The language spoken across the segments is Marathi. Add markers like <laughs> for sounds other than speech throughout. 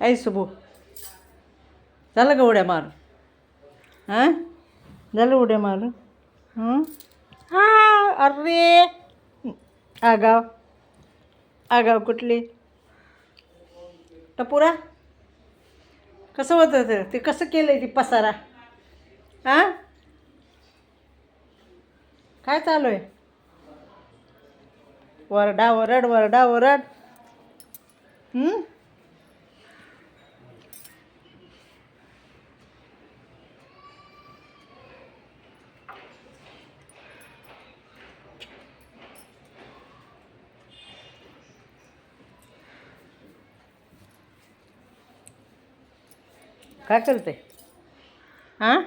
ऐ सुबू. झालं का उड्या मार? हां? झालं उड्या मार? हां? हा अरे. आगाव. आगाव कुठली? टपुरा? कसं होतं ते? ते कसं केलं ती पसारा? हां? काय चालू आहे वरडा वरड वरडा. वरड काय करते हां?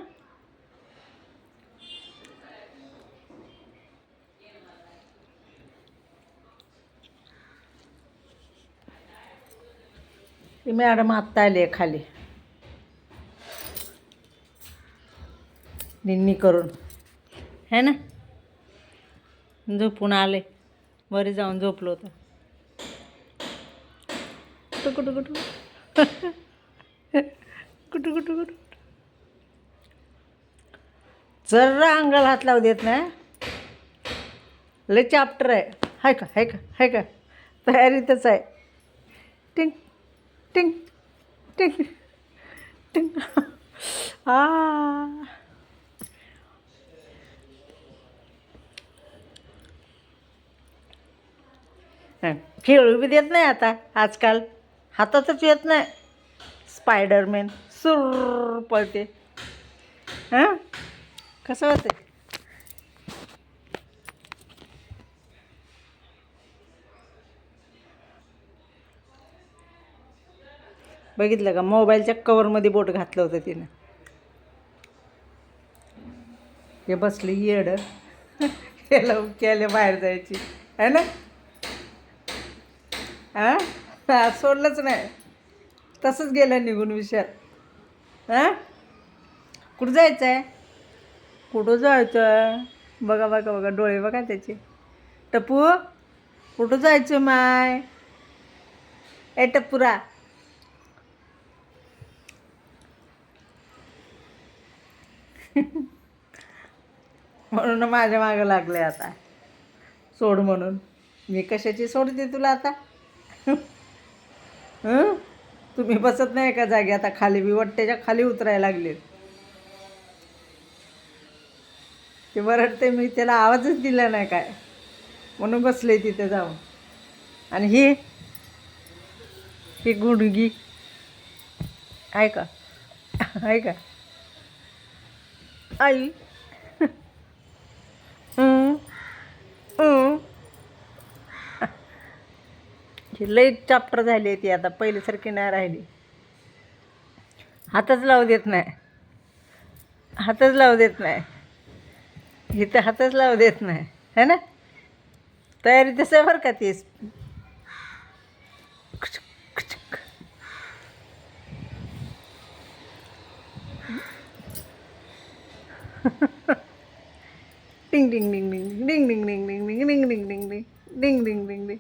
ती मॅडम आत्ता आली आहे खाली. निन्नी करून. है ना? झोपून आले. वरी जाऊन झोपलो होतं. कुठं कुठं कुठं <laughs> कुठं कुठं कुठं? जरा अंगाला हात लावू देत नाही. लय चाप्टर आहे. हाय का हाय का हाय का? तयारीतच आहे. टिंग टिंग टिंग टिंग. आ. खेळू बी देत नाही आता आजकाल. हातातच येत नाही. स्पायडरमॅन सुर पळते. हां? कसं होते बघितलं का? मोबाईलच्या कवरमध्ये बोट घातलं होतं तिनं. हे बसली येड. याला केले बाहेर जायची. है ना? हां? हा सोडलंच नाही. तसंच गेलं निघून विचार हां? कुठं जायचं आहे कुठं जायचं आहे बघा बघा बघा डोळे बघा त्याचे. टप्पू कुठं जायचं माय? ए टप्पुरा म्हणून माझ्या मागं लागले आता. सोड म्हणून. मी कशाची सोडते तुला आता? हं? तुम्ही बसत नाही का जागी आता खाली विवट्ट्याच्या खाली उतरायला लागले. ते वरडते मी त्याला आवाजच दिला नाही काय. म्हणून बसले तिथे जाऊन. आणि ही ही गुडगी. आहे का आहे का आई हं, हं. ही लई चाप्टर झाली ती आता पहिल्यासारखी नाही राहिली हातच लावू देत नाही हातच लावू देत नाही इथं हातच लावू देत नाही है ना तयारी तसं बरं का तीस डिंग डिंग डिंग डिंग डिंग डिंग डिंग डिंग डिंग डिंग डिंग डिंग डिंग डिंग डिंग डिंग